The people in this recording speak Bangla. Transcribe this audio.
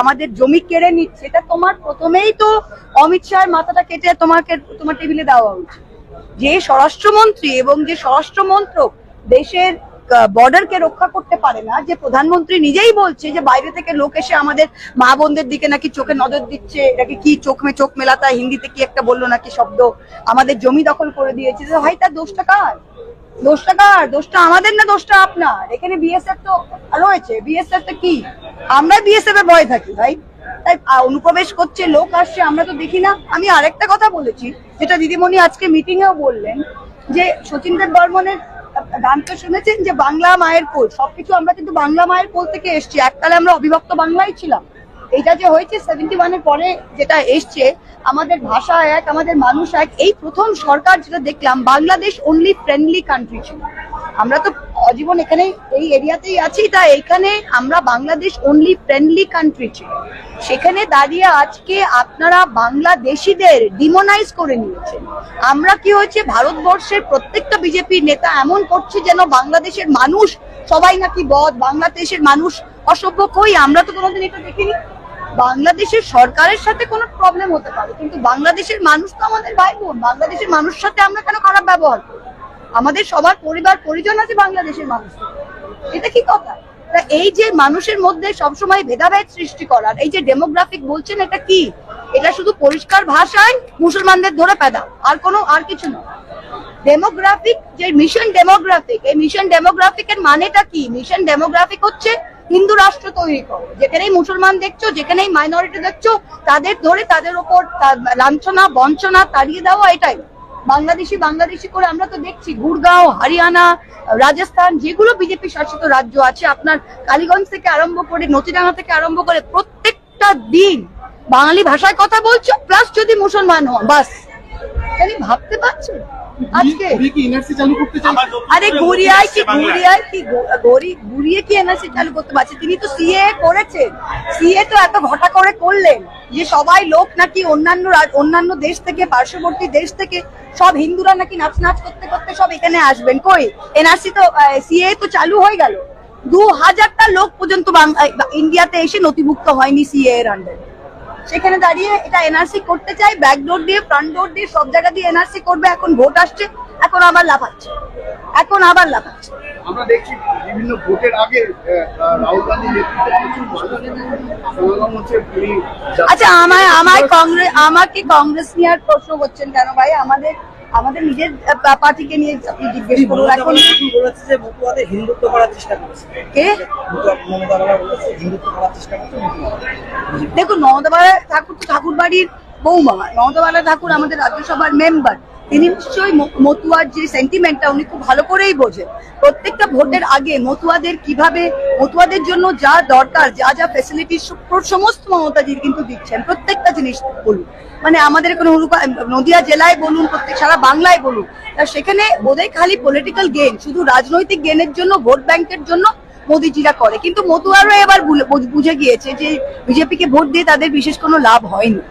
আমাদের জমি কেড়ে নিচ্ছে এটা তোমার প্রথমেই তো অমিত শাহের মাথাটা কেটে তোমাকে, তোমার টেবিলে দেওয়া উচিত। যে স্বরাষ্ট্রমন্ত্রী এবং যে স্বরাষ্ট্র মন্ত্রক দেশের বর্ডারকে রক্ষা করতে পারে না, যে প্রধানমন্ত্রী নিজেই বলছে যে বাইরে থেকে লোক এসে আমাদের মা বোনদের দিকে নাকি চোখে নজর দিচ্ছে এটাকে কি চোখ মে চোখ মেলাতা, হিন্দিতে কি একটা বলল নাকি শব্দ, আমাদের জমি দখল করে দিয়েছে ভাই তার দোষটা কার? দোষটা কার? দোষটা আমাদের না দোষটা আপনার? এখানে বিএসএফ তো রয়েছে বিএসএফ তো কি? আমরা বিএসএফ এর ভয় থাকি ভাই। তাই অনুপ্রবেশ করছে লোক, আসছে, আমরা তো দেখি না। আমি আরেকটা কথা বলেছি, যেটা দিদিমণি আজকে মিটিং এও বললেন, যে সচিন দেব বর্মনের গান তো শুনেছেন যে বাংলা মায়ের কোল, সবকিছু আমরা কিন্তু বাংলা মায়ের কোল থেকে এসছি। এককালে আমরা অবিভক্ত বাংলাই ছিলাম। এটা যে হয়েছে সেভেন্টি ওয়ানের পরে যেটা এসছে, আমাদের ভাষা এক, আমাদের মানুষ এক, এই প্রথম সরকার যেটা দেখলাম, বাংলাদেশ অনলি ফ্রেন্ডলি কান্ট্রি ছিল। আমরা তো অজীবন এখানে এই এরিয়াতেই আছি তাই এখানে আমরা বাংলাদেশ অনলি ফ্রেন্ডলি কান্ট্রি ছিল। সেখানে দাঁড়িয়ে আজকে আপনারা বাংলাদেশিদের ডিমোনাইজ করে নিয়েছেন। আমরা কি হয়েছে, ভারতবর্ষের প্রত্যেকটা বিজেপি নেতা এমন করছে যেন বাংলাদেশের মানুষ সবাই নাকি বদ, বাংলাদেশের মানুষ অসভ্য কই? আমরা তো কোনোদিন এটা দেখিনি। বাংলাদেশের সরকারের সাথে কোনো প্রবলেম হতে পারে, কিন্তু বাংলাদেশের মানুষ তো আমাদের ভাই বোন বাংলাদেশের মানুষের সাথে আমরা কেন খারাপ ব্যবহার করি? আমাদের সবার পরিবার, পরিজন আছে বাংলাদেশের মানুষ। এটা কি কথা? এই যে মানুষের মধ্যে সবসময় ভেদাভেদ সৃষ্টি করার, এই যে ডেমোগ্রাফিক বলছেন, এটা কি? এটা শুধু পরিষ্কার ভাষায় মুসলমানদের ধরে পেদা আর কোনো, আর কিছু নয় ডেমোগ্রাফিক যে মিশন ডেমোগ্রাফিক এই মিশন ডেমোগ্রাফিক এর মানেটা কি? মিশন ডেমোগ্রাফিক হচ্ছে হিন্দু রাষ্ট্র তৈরি করো। যেখানেই মুসলমান দেখছ, যেখানেই মাইনরিটি দেখছ, তাদের ধরে তাদের ওপর লাঞ্ছনা, বঞ্চনা তাড়িয়ে দেওয়া এটাই। বাংলাদেশি বাংলাদেশি করে আমরা তো দেখছি গুড়গাঁও হরিয়ানা, রাজস্থান, যেগুলো বিজেপি শাসিত রাজ্য আছে, আপনার কালীগঞ্জ থেকে আরম্ভ করে নতিডাঙ্গা থেকে আরম্ভ করে প্রত্যেকটা দিন বাঙালি ভাষায় কথা বলছো প্লাস যদি মুসলমান হন, বাস। আমি ভাবতে পারছ? আজকে? উনি কি এনআরসি চালু করতে চান আরে গড়িয়ায় কি গড়িয়ায় কি গড়ি গুড়িয়ে কি এনআরসি চালু করতে পারছে? তিনি তো সিএ করেছেন। সিএ তো এত ঘটা করে করলেন যে সবাই লোক নাকি অন্যান্য অন্যান্য দেশ থেকে পার্শ্ববর্তী দেশ থেকে সব হিন্দুরা নাকি নাচ নাচ করতে করতে সব এখানে আসবেন। কই? এনআরসি তো সিএ তো চালু হয়ে গেল। দু হাজারটা লোক পর্যন্ত বাং- ইন্ডিয়াতে এসে নথিভুক্ত হয়নি সিএ এর আন্ডারে সেখানে দাঁড়িয়ে এটা এনআরসি করতে চাই ব্যাক ডোর দিয়ে ফ্রন্ট ডোর দিয়ে সব জায়গা দিয়ে এনআরসি করবে এখন ভোট আসছে এখন আবার লাফাচ্ছে এখন আবার লাফাচ্ছে। আমরা দেখছি বিভিন্ন ভোটের আগে রাহুল গান্ধী। আচ্ছা আমায় আমায় কংগ্রেস আমাকে কংগ্রেস নিয়ে আর প্রশ্ন করছেন কেন ভাই? আমাদের আমাদের নিজের পার্টিকে নিয়ে আপনি জিজ্ঞেস করুন। এখন বলেছে যে মতুয়াদের হিন্দুত্ব করার চেষ্টা করেছে। কে? মমতা বলেছে হিন্দুত্ব করার চেষ্টা করছে। মতুয়া। দেখুন মমতা ঠাকুর তো ঠাকুর বাড়ির বৌমা। মমতা ঠাকুর আমাদের রাজ্যসভার মেম্বার তিনি নিশ্চয়ই মতুয়ার যে সেন্টিমেন্টটা উনি খুব ভালো করেই বোঝেন। প্রত্যেকটা ভোটের আগে মতুয়াদের কীভাবে, মতুয়াদের জন্য যা দরকার, যা যা ফেসিলিটি সমস্ত মমতাজির কিন্তু দিচ্ছেন, প্রত্যেকটা জিনিস বলুন। মানে আমাদের কোনো নদিয়া জেলায় বলুন, প্রত্যেক সারা বাংলায় বলুন, তা সেখানে বোধহয় খালি পলিটিক্যাল গেন শুধু রাজনৈতিক গেনের জন্য, ভোট ব্যাংকের জন্য মোদিজিরা করে। কিন্তু মতুয়ারও এবার বুঝে গিয়েছে যে বিজেপিকে ভোট দিয়ে তাদের বিশেষ কোনো লাভ হয়নি।